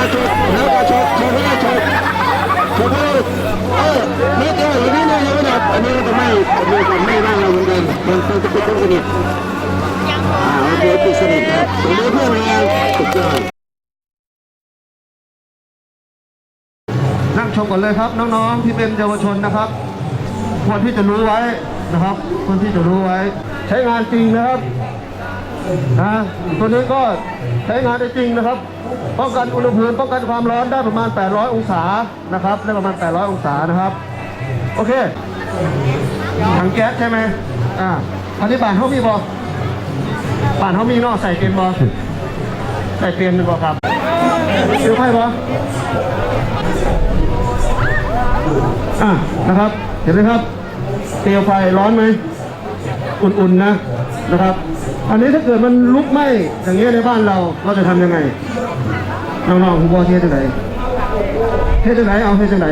าชดแล้วก็ชดชดให้ชดชดให้เออนิดเดียวอย่างนี้เนี่ยยังไม่ดับอันนี้ก็ไม่อันนี้ก็ไม่ร่างเราเหมือนกันมันต้องจะเป็นต้องสนิทอ่าโอเคติดสนิทครับสมมติเพื่อนเราสุดยอดนั่งชมก่อนเลยครับน้องๆที่เป็นเยาวชนนะครับควรที่จะรู้ไว้นะครับควรที่จะรู้ไว้ ใช้งานจริงนะครับ นะตัวนี้ก็ใช้งานได้จริงนะครับ ป้องกันอุณหภูมิป้องกันความร้อนได้ประมาณ 800 องศานะครับได้ประมาณ 800 องศานะครับ โอเคถังแก๊สใช่ไหมอ่าอันนี้บานเขามีบอบ้านเขามีนอกใส่เต็มบอใส่เต็มเป็นบอครับซื้อไพ่บออะนะครับ เห็นไหมครับเปลวไฟร้อนไหม อุ่นๆนะนะครับ อันนี้ถ้าเกิดมันลุกไหม้อย่างเงี้ยในบ้านเราเราจะทำยังไงน้องๆคุณพ่อเทศจะไหนเทศจะไหนเอาเทศจะไหน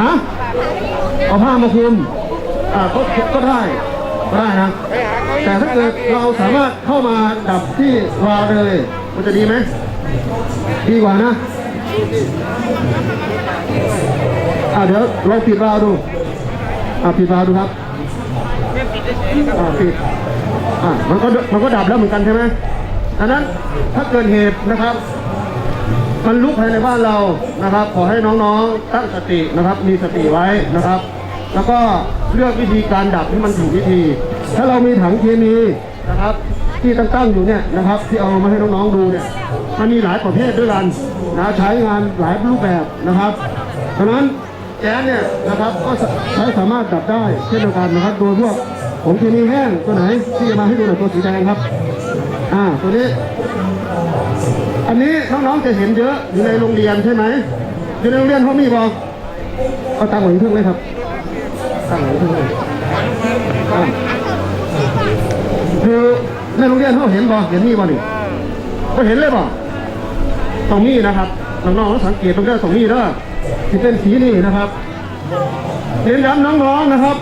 ฮะเอาผ้ามาคลุมอ่าก็ก็ได้ก็ได้นะ แต่ถ้าเกิดเราสามารถเข้ามาดับที่วาวเลย มันจะดีไหมดีกว่านะอ่าเดี๋ยวลองปิดวาล์วดูอ่าปิดวาล์วดูครับอ่าปิด อ่ามันก็มันก็ดับแล้วเหมือนกันใช่ไหมอันนั้นถ้าเกิดเหตุนะครับ มันลุกภายในบ้านเรานะครับ ขอให้น้องๆตั้งสตินะครับ มีสติไว้นะครับ แล้วก็เลือกวิธีการดับที่มันถูกวิธี ถ้าเรามีถังเคมีนะครับ ที่ตั้งๆอยู่เนี่ยนะครับ ที่เอามาให้น้องๆดูเนี่ยมันมีหลายประเภทด้วยกันนะใช้งานหลายรูปแบบนะครับดังนั้นแก๊สเนี่ยนะครับก็ใช้สามารถดับได้เช่นเดียวกันนะครับโดยพวก ผงเคมีแห้งตัวไหนที่จะมาให้ดูหน่อยตัวสีแดงครับ อ่าตัวนี้ อันนี้น้องๆจะเห็นเยอะอยู่ในโรงเรียนใช่ไหมอยู่ในโรงเรียนเขามีบอกเอาตังค์ไว้ที่เครื่องเลยครับตังค์ไว้ที่เครื่องเลยอ่าคือในโรงเรียนเขาเห็นบอเห็นมีบ่นี่ก็เห็นเลยบอตรงนี้นะครับน้องๆต้องสังเกตตรงนี้ตรงนี้ด้อที่เป็นสีนี่นะครับเรียนย้ำน้องๆนะครับ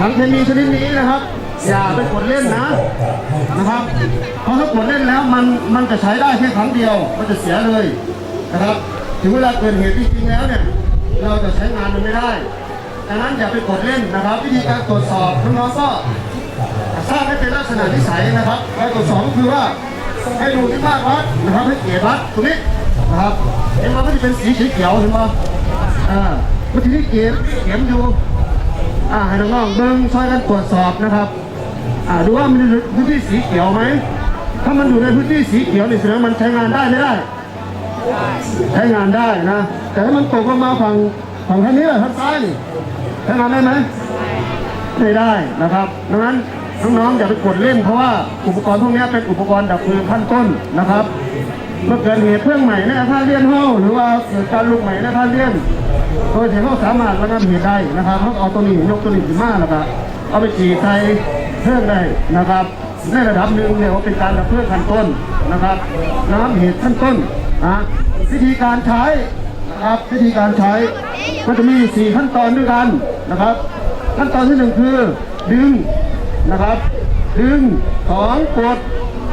ถังเคมีชนิดนี้นะครับ อย่าไปกดเล่นนะนะครับ เพราะถ้ากดเล่นแล้วมันมันจะใช้ได้แค่ครั้งเดียว มันจะเสียเลยนะครับ ถึงเวลาเกิดเหตุจริงๆแล้วเนี่ย เราจะใช้งานมันไม่ได้ดังนั้นอย่าไปกดเล่นนะครับ วิธีการตรวจสอบน้องๆก็สร้างให้เป็นลักษณะนิสัยนะครับการตรวจสอบก็คือว่าให้ดูที่ภาควัดนะครับให้เกียรติวัดตรงนี้นะครับเห็นไหมก็จะเป็นสีเขียวเห็นไหมอ่ามันที่นี่เกียรติเขียมอยู่ อ่าให้น้องๆเบิ้งช่วยกันตรวจสอบนะครับอ่าดูว่ามันอยู่ในพื้นที่สีเขียวไหม ถ้ามันอยู่ในพื้นที่สีเขียวนี่แสดงว่ามันใช้งานได้ไม่ได้ ใช้งานได้นะ แต่ถ้ามันตกลงมาฝั่งฝั่งทางนี้แหละทางซ้ายนี่ใช้งานได้ไหมไม่ได้นะครับ ดังนั้นน้องๆอย่าไปกดเล่นเพราะว่าอุปกรณ์พวกนี้เป็นอุปกรณ์ดับเพลิงขั้นต้นนะครับ เมื่อเกิดเหตุเครื่องใหม่ในอาคารเรียนห้องหรือว่าเกิดการลุกใหม่ในอาคารเรียนโดยที่เขาสามารถระงับเหตุได้นะครับเขาเอาตัวนี้ยกตัวนี้ขึ้นมาแล้วก็เอาไปฉีดใส่เครื่องได้นะครับ ในระดับหนึ่งเนี่ยว่าเป็นการดับเพลิงขั้นต้นนะครับระงับเหตุขั้นต้นนะวิธีการใช้นะครับวิธีการใช้ก็จะมีสี่ขั้นตอนด้วยกันนะครับ ขั้นตอนที่หนึ่งคือดึงนะครับ ดึงสองกด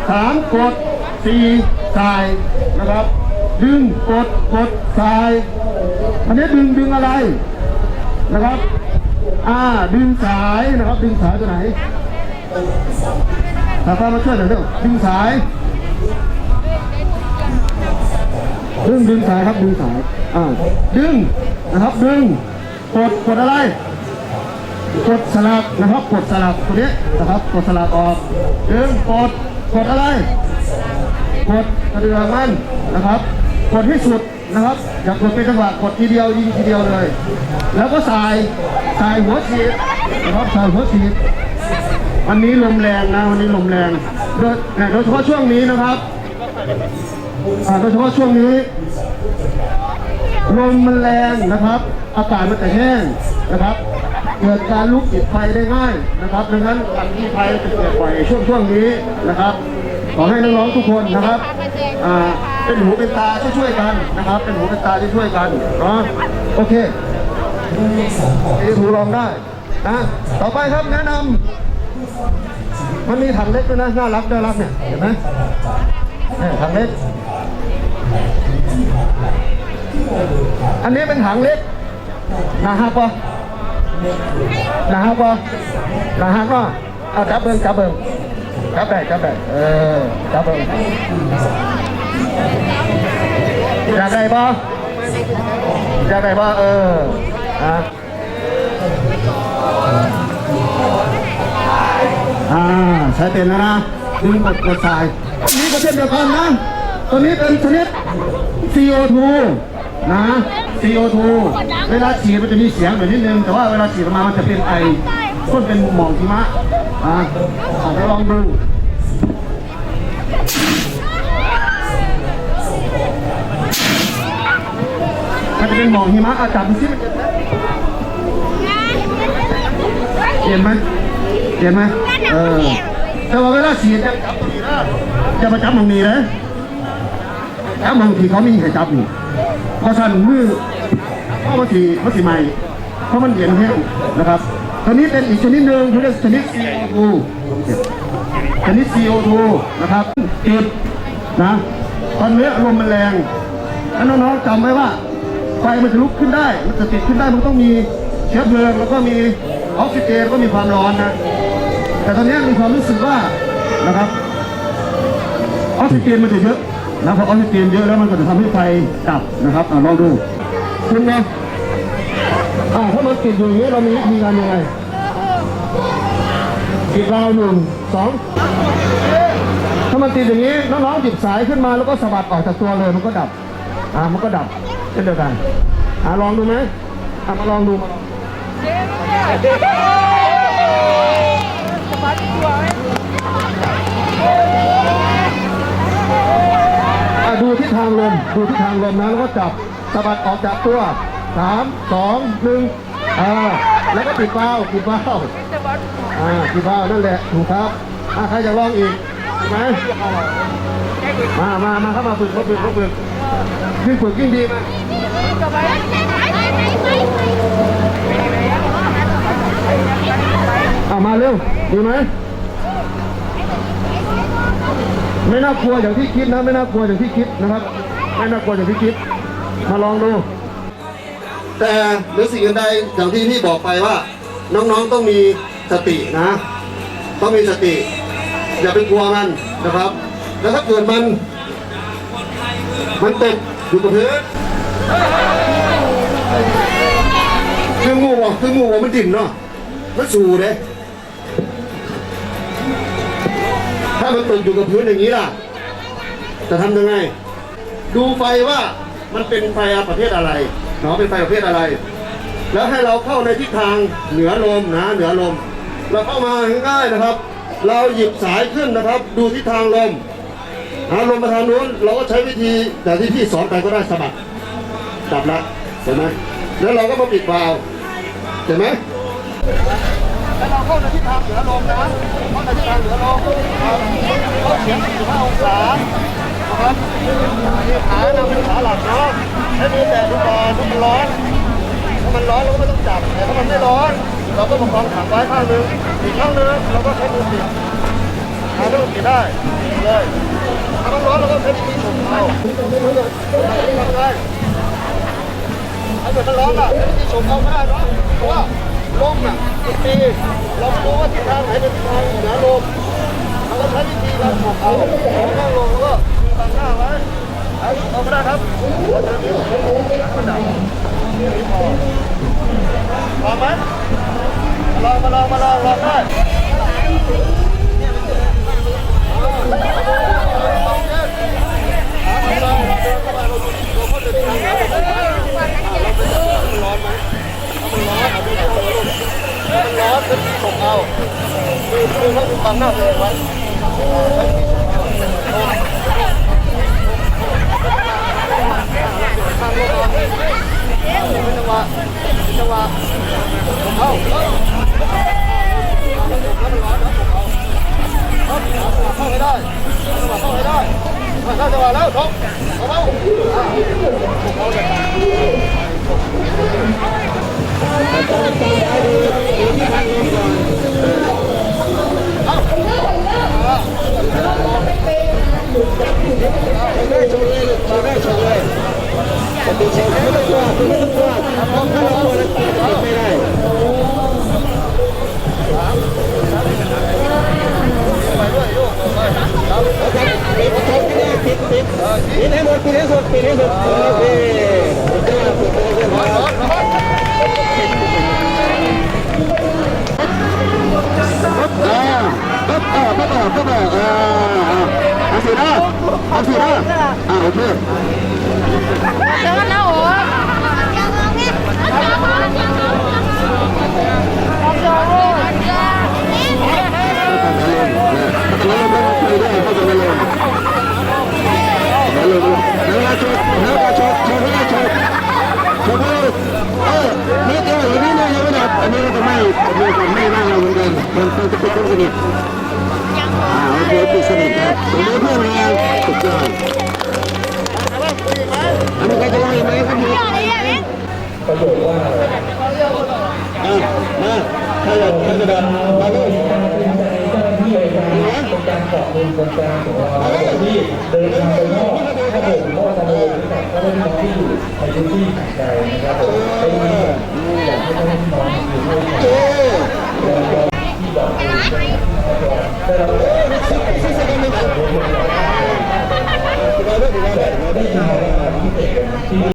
สามกด สี่สายนะครับ ดึงกดกดสายอันนี้ดึงดึงอะไรนะครับอ่าดึงสายนะครับ ดึงสายตัวไหนถ้าฟ้ามาช่วยหน่อยเร็วดึงสายดึงดึงสายครับดึงสายอ่าดึงนะครับดึงกดกดอะไรกดสลักนะครับกดสลักตัวนี้นะครับกดสลักออกดึงกดกดอะไร กดกระเดือมันนะครับกดให้สุดนะครับ อย่ากดเป็นจังหวะกดทีเดียวยิงทีเดียวเลย แล้วก็สายสายหัวฉีดนะครับสายหัวฉีดวันนี้ลมแรงนะวันนี้ลมแรงโดยโดยเฉพาะช่วงนี้นะครับโดยเฉพาะช่วงนี้ลมมันแรงนะครับ อากาศมันจะแห้งนะครับเกิดการลุกติดไฟได้ง่ายนะครับดังนั้นการที่ไฟจะเกิดบ่อยช่วงช่วงนี้นะครับ ขอให้น้องๆทุกคนนะครับอ่าเป็นหูเป็นตาช่วยๆกันนะครับ เป็นหูเป็นตาช่วยๆกันเนาะโอเคนี่ถูลองได้นะต่อไปครับแนะนำมันมีถังเล็กด้วยนะน่ารักน่ารักเนี่ยเห็นไหมเนี่ยถังเล็ก อันนี้เป็นถังเล็กหนาหักปะหนาหักปะหนาหักปะเอาจับเบิ้งจับเบิ้ง จับได้จับได้เออจับเบิ้งอยากได้ปะอยากได้ปะเอออะอ่าใช้เป็นแล้วนะดึงกดกดสายนี่ก็เช่นเดียวกันนะตัวนี้เป็นชนิด CO2 นะ CO2 เวลาฉีดมันจะมีเสียงแบบนิดนึง แต่ว่าเวลาฉีดออกมามันจะเป็นไอพ่นเป็นหมอกหิมะ อ่าเอาลองดูมันจะเป็นหมอกหิมะอาจับดูสิมันจะเห็นไหมเห็นไหมเออแต่ว่าเวลาฉีจะจับตรงนี้นะจะมาจับตรงนี้นะแล้วบางทีเขาไม่มีใครจับนี่เพราะฉะนั้นมือเพราะบางทีมันสีใหม่เพราะมันเย็นแห้งนะครับ ตัวนี้เป็นอีกชนิดหนึ่งเขาเรียกชนิด CO2 ชนิด CO2 นะครับติดนะตอนนี้ลมมันแรงแล้วน้องๆจำไว้ว่าไฟมันจะลุกขึ้นได้ มันจะติดขึ้นได้ มันต้องมีเชื้อเพลิงแล้วก็มีออกซิเจนก็มีความร้อนนะ แต่ตอนนี้มีความรู้สึกว่านะครับออกซิเจนมันจะเยอะนะพอออกซิเจนเยอะแล้วมันก็จะทำให้ไฟดับนะครับลองดูคุณนะ อ่าถ้ามันติดอยู่อย่างนี้เรามีวิธีการยังไงติดราวหนึ่งสองถ้ามันติดอย่างนี้น้องๆหยิบสายขึ้นมาแล้วก็สะบัดออกจากตัวเลยมันก็ดับอ่ามันก็ดับเช่นเดียวกันอ่าลองดูไหมอ่ามาลองดูมาลองดูทิศทางลมดูทิศทางลมนะแล้วก็จับสะบัดออกจากตัว สามสองหนึ่งอ่าแล้วก็ปิดเบ้าปิดเบ้าอ่าที่บ้านั่นแหละถูกครับอ่าใครจะลองอีกถูกไหมมามามาเข้ามาฝึกมาฝึกมาฝึกยิ่งฝึกยิ่งดีมาเอามาเร็วดีไหมไม่น่ากลัวอย่างที่คิดนะ ไม่น่ากลัวอย่างที่คิดนะครับ ไม่น่ากลัวอย่างที่คิด มาลองดู แต่หรือสิ่งอื่นใดอย่างที่พี่บอกไปว่า น้องๆต้องมีสตินะ ต้องมีสติ อย่าไปกลัวมันนะครับ แล้วถ้าเกิดมัน มันตกอยู่กับพื้นคืองูอะคืองูอะมันดิ่นเนาะมันสูเลยถ้ามันตกอยู่กับพื้นอย่างนี้ล่ะ จะทำยังไง ดูไฟว่ามันเป็นไฟประเภทอะไร นาะเป็นไฟประเภทอะไร แล้วให้เราเข้าในทิศทางเหนือลมนะเหนือลม เราเข้ามาง่ายๆนะครับ เราหยิบสายขึ้นนะครับ ดูทิศทางลมหาลมมาทางนู้นเราก็ใช้วิธีแต่ที่พี่สอนไปก็ได้สะบัดดับละเห็นไหมแล้วเราก็มาปิดวาล์วเห็นไหมแล้วเราเข้าในทิศทางเหนือลมนะเข้าในทิศทางเหนือลมครับเข้าเฉียง45องศา ครับนี่ขานำเป็นขาหลักเนาะให้มีแต่ดูก่อนดูมันร้อนถ้ามันร้อนเราก็ไม่ต้องจับแต่ถ้ามันไม่ร้อน เราก็ประคองถังไว้ข้างนึงอีกข้างนึงเราก็ใช้มือปิดหาเรื่องปิดได้เลยถ้ามันร้อนเราก็ใช้วิธีฉุบเอาทำไงถ้าเกิดมันร้อนล่ะใช้วิธีฉุบเอาก็ได้เนาะเพราะว่าลมอะอีกทีเรารู้ว่าทิศทางไหนเป็นทิศทางเหนือลมเราก็ใช้วิธีการฉุบเอานั่งลงแล้วก็ ตั้งหน้าไว้เอาเอาก็ได้ครับแล้วจะมีมันดับพร้อมไหมมาลองมาลองมาลองลองได้มันร้อนเป็นส่งเอาคือคือเขาคือบังหน้าตัวเองไว้ ข้างรถก่อนเป็นจังหวะเป็นจังห วะเอาเอาแล้วมันร้อนแล้วเอาเข้าให้ได้เข้าให้ได้เข้าจัง หวะแล้วทบเอาเอเอาเลยเอาโชว์ได้โชว์เลยปฏิเสธไม่ต้องกลัวไม่ต้องกลัวถ้าเรากลัวแล้วไม่ได้ปิดปิดปิดปิดปิดให้หมดปิดให้หมดปิดให้หมดโอเคปิดได้ปิดได้เรียบร้อยปั๊บอ่าปั๊บอ่าปั๊บอ่าปั๊บอ่าอ่าเอาสินะเอาสินะอ่าโอเค Jangan nak oh. Jangan ni. Ano ka jalan yang baik kan? Ya, ni. มาถ้าอยากทำกระดาษมาเลย Kenapa? ได้ข่าวว่าพิเศษที่